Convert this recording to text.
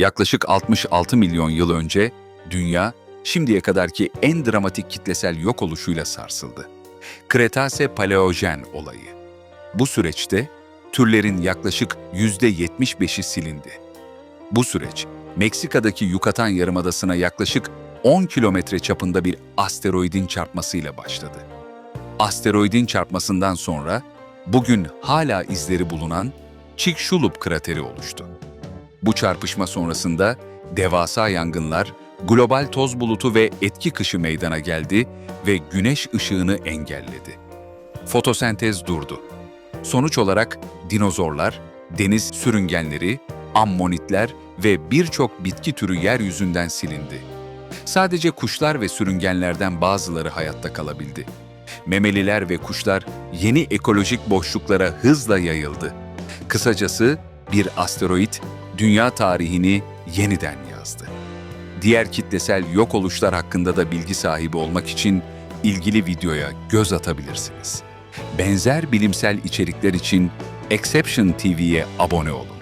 Yaklaşık 66 milyon yıl önce dünya şimdiye kadarki en dramatik kitlesel yok oluşuyla sarsıldı. Kretase Paleojen olayı. Bu süreçte türlerin yaklaşık %75'i silindi. Bu süreç Meksika'daki Yucatan Yarımadası'na yaklaşık 10 kilometre çapında bir asteroidin çarpmasıyla başladı. Asteroidin çarpmasından sonra bugün hala izleri bulunan Chicxulub krateri oluştu. Bu çarpışma sonrasında devasa yangınlar, global toz bulutu ve etki kışı meydana geldi ve güneş ışığını engelledi. Fotosentez durdu. Sonuç olarak dinozorlar, deniz sürüngenleri, ammonitler ve birçok bitki türü yeryüzünden silindi. Sadece kuşlar ve sürüngenlerden bazıları hayatta kalabildi. Memeliler ve kuşlar yeni ekolojik boşluklara hızla yayıldı. Kısacası bir asteroid dünya tarihini yeniden yazdı. Diğer kitlesel yok oluşlar hakkında da bilgi sahibi olmak için ilgili videoya göz atabilirsiniz. Benzer bilimsel içerikler için Exception TV'ye abone olun.